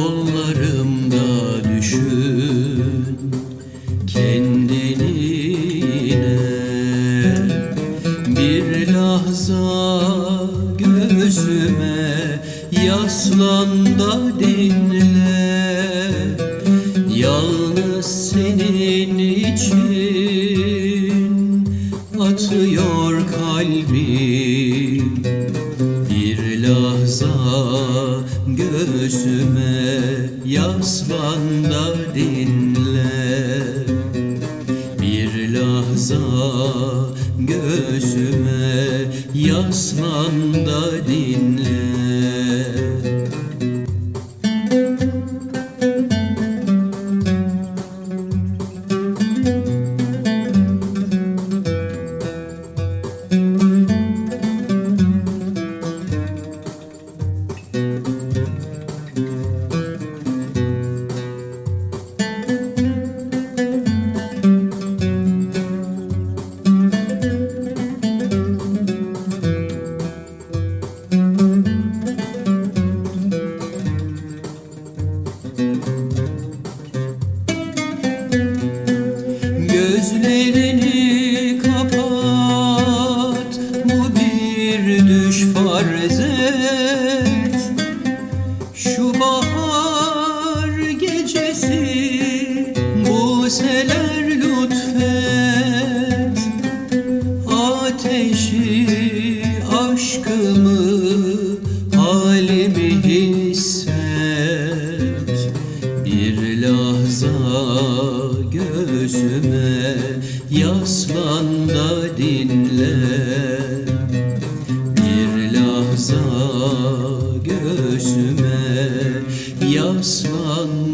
kollarımda düşün kendine bir lahza göğsüme yaslan da dinle. Yalnız senin için atıyor kalbim. Bir lahza göğsüme yaslan da dinle. Bir lahza göğsüme yaslan da dinle Gözlerini kapat. Bu bir düş farz Şu bahar gecesi Bu seler lütfet. Ateşi aşkımı göğsüme yaslan da dinle. Bir lahza göğsüme yaslan